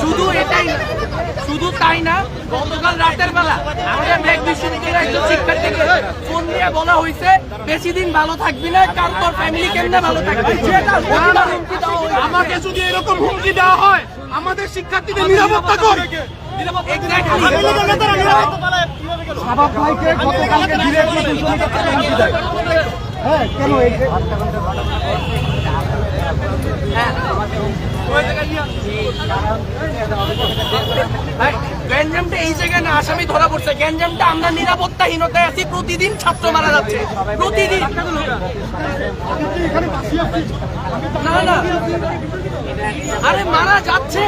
শুধু এটাই শুধু তাই না গতকাল রাতের বেলা আমাদের ব্যাগ বিশ্ববিদ্যালয়ের একজন শিক্ষার্থীকে ফোন বলা হয়েছে বেশি দিন ভালো থাকবি না কারণ তোর ফ্যামিলি কেমনে ভালো থাকবে? আমাকে যদি এরকম হুমকি দেওয়া হয় আমাদের শিক্ষার্থীদের নিরাপত্তা কর. ভাইকে গতকালকে ডিরেক্টলি হ্যাঁ কেন এই গ্যাঞ্জামটা এই জায়গায় না আসামি ধরা পড়ছে। গ্যাঞ্জামটা আমরা নিরাপত্তাহীনতায় আছি প্রতিদিন ছাত্র মারা যাচ্ছে। প্রতিদিন। না না। আরে মারা যাচ্ছে।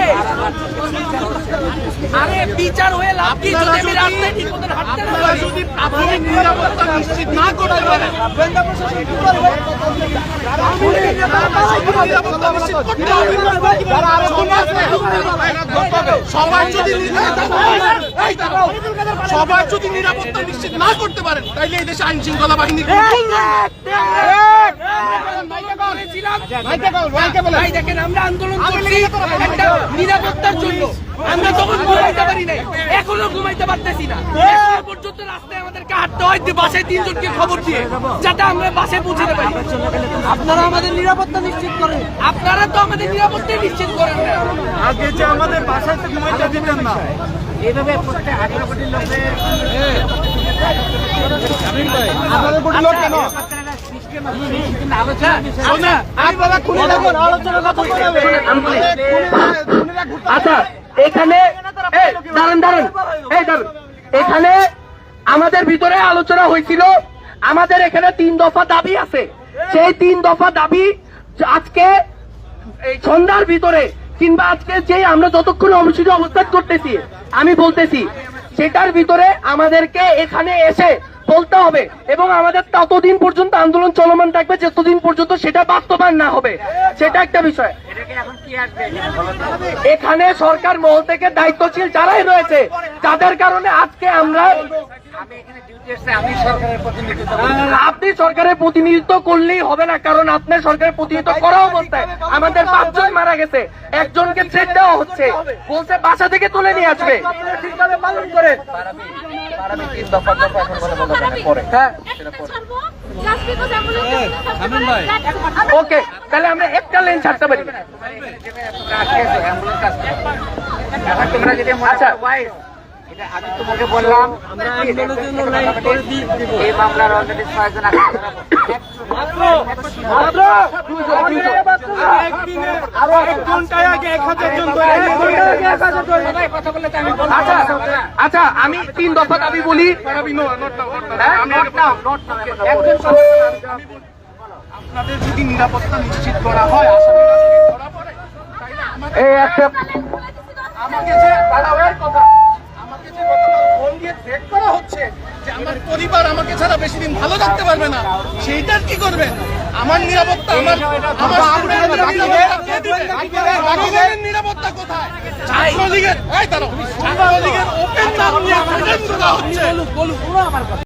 আরে বিচার হয়ে লাভ কি? যদি আমি রাস্তায় ঠিক মতন হাঁটতে না পারি যদি প্রাথমিক নিরাপত্তা নিশ্চিত না করতে পারে নিরাপত্তা নিশ্চিত করতে হবে। সবাই যদি সবাই যদি নিরাপত্তা নিশ্চিত না করতে পারেন তাইলে এই দেশে আইন শৃঙ্খলা বাহিনী ভাই দেখেন আমরা আন্দোলন করছি। একটা নিরাপত্তার জন্য। আমরা তখন ঘুমাইতে পারি নাই। এখনও ঘুমাইতে পারতেছি না। পর্যন্ত রাস্তায় আমাদেরকে হাঁটতে হয় বাসায় তিনজনকে খবর দিয়ে যাতে আমরা বাসায় পৌঁছাতে পারি। আপনারা আমাদের নিরাপত্তা নিশ্চিত করেন। আপনারা তো আমাদের নিরাপত্তা নিশ্চিত করেন আগে যে আমাদের বাসায় ঘুমাইতে দিতেন না। এইভাবে আঠারো কোটি লোক কেন আচ্ছা আপনারা খুলে আচ্ছা এখানে এখানে আমাদের ভিতরে আলোচনা হয়েছিল, আমাদের এখানে তিন দফা দাবি আছে। সেই তিন দফা দাবি আজকে সন্ধ্যার ভিতরে কিংবা আজকে যে আমরা যতক্ষণ অনুষ্ঠিত অবস্থান করতেছি, আমি বলতেছি, সেটার ভিতরে আমাদেরকে এখানে এসে বলতে হবে। এবং আমাদের ততদিন পর্যন্ত আন্দোলন চলমান থাকবে যতদিন পর্যন্ত সেটা বাস্তবায়ন না হবে। সেটা একটা বিষয়। এখানে সরকার মহল থেকে দায়িত্বশীল যারাই রয়েছে যাদের কারণে আজকে আমরা আপনি সরকারের প্রতিনিধিত্ব করলেই হবে না কারণ আপনার সরকারের প্রতিনিধিত্ব করা অবস্থায় আমাদের পাঁচজন মারা গেছে একজনকে থ্রেট দেওয়া হচ্ছে। বলছে বাসা থেকে তুলে নিয়ে আসবে। ঠিকভাবে পালন করেন। ওকে তাহলে আমরা একটা লেন ছাড়তে পারি। আচ্ছা। আমি তোমাকে বললাম এই মামলার অলরেডি ছয়জন আছে। মাত্র দুইজন, দুইজন। আরও এক ঘন্টায় আগে এক হাজার জন ধরে। আচ্ছা আচ্ছা আমি তিন দফা দাবি বলি? একজন আপনাদের যদি নিরাপত্তা নিশ্চিত করা হয় ধরা পড়ে আমাকে এই একটা আমাকে যে দাঁড়াওয়ের পরিবার আমাকে ছাড়া বেশি দিন ভালো থাকতে পারবে না। সেইটার কি করবেন আমার নিরাপত্তা আমার আমার নিরাপত্তা কোথায়? ছাত্রলীগের ওপেন নাম নিয়ে হচ্ছে।